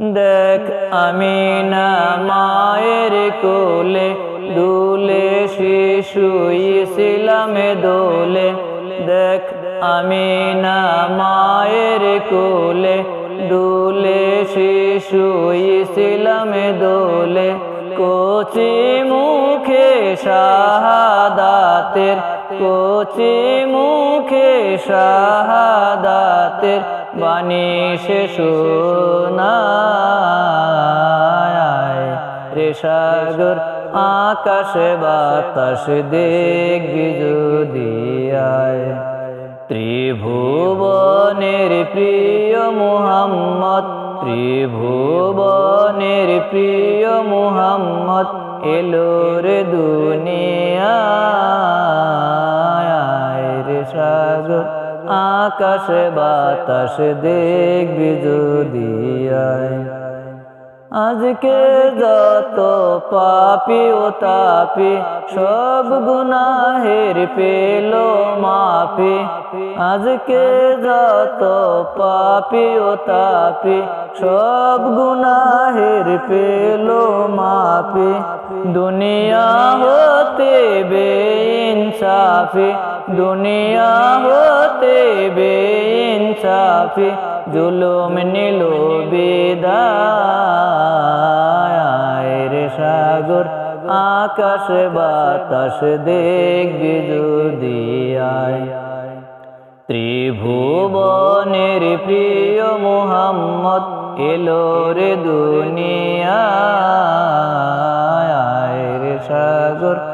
দেখ আমি না মায়ের কোলে দুলে শিশু ইসলামে দোলে। দেখ আমি না মায়ের কোলে দুলে শিশু ইসলামে দোলে। কোচি মুখে শাহাদাতের, কোচি মুখে শাহাদাতের বাণী সে শোনায়। রে আকাশ বাতাস দেখবি যদি ত্রিভুবনের প্রিয় মুহাম্মদ, ত্রিভুবনের প্রিয় মুহাম্মদ এলো রে দুনিয়ায়। রে সাগর আকাশ বাতাস দেখবি যদি আজকে যত পাপি ও তাপি, সব গুনাহের পেল মাপি। আজকে যত পাপি ও তাপি, সব গুনাহের পেল মাপি। দুনিয়া হতে বেইনসাফি দুনিয়া হতে বেইনসাফি, জুলুম নিল বিদায়। রে সাগর, আকাশ বাতাস দেখবি যদি আয়। ত্রিভুবনের প্রিয় মুহাম্মদ এলো রে দুনিয়ায়। রে সাগর